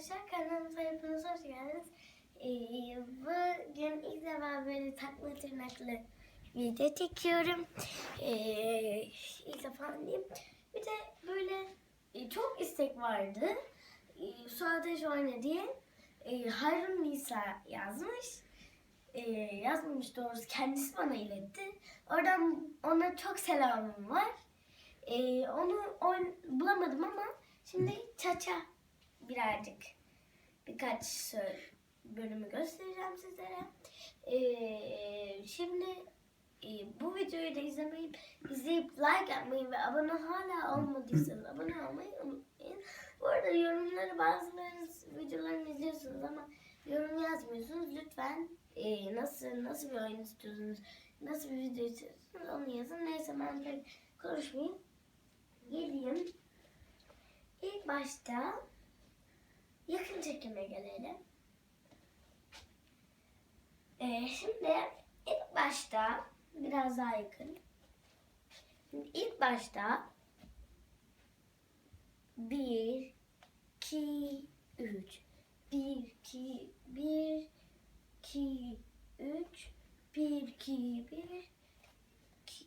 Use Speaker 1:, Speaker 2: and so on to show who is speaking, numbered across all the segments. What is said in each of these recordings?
Speaker 1: arkadaşlar kanalımıza hepiniz hoş geldiniz. Ee, bugün ilk defa böyle takma tırnaklı video çekiyorum. Ee, ilk defa diyeyim. Bir de böyle e, çok istek vardı. E, Suadeş oyna diye. E, Harun Nisa yazmış. E, yazmamış doğrusu kendisi bana iletti. Oradan ona çok selamım var. E, onu oyn- bulamadım ama şimdi Çaça birazcık birkaç bölümü göstereceğim sizlere. Ee, şimdi e, bu videoyu da izlemeyi, izleyip like yapmayı ve abone hala olmadıysanız abone olmayı unutmayın. Bu arada yorumları bazılarınız videolarını izliyorsunuz ama yorum yazmıyorsunuz. Lütfen e, nasıl nasıl bir oyun istiyorsunuz, nasıl bir video istiyorsunuz onu yazın. Neyse ben pek konuşmayayım. Geleyim. İlk başta yakın çekime gelelim. Ee, şimdi ilk başta biraz daha yakın. Şimdi ilk başta bir, iki, üç. Bir, iki, bir, iki, üç. Bir, iki, bir, iki,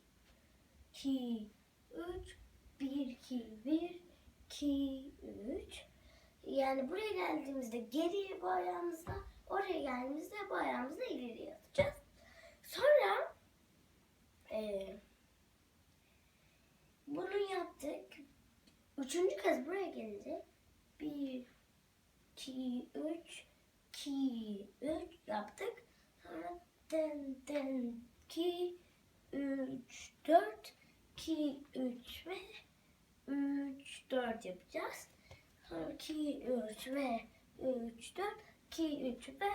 Speaker 1: iki, üç. Bir, iki, bir, iki, üç. Yani buraya geldiğimizde geriye bu ayağımızla, oraya geldiğimizde bu ayağımızla ileriye atacağız. Sonra eee bunu yaptık. Üçüncü kez buraya gelince bir, iki, üç, iki, üç yaptık. Sonra den, den, iki, üç, dört, iki, üç ve üç, dört yapacağız. Sonra 2, 3 ve 3, 4, 2, 3 ve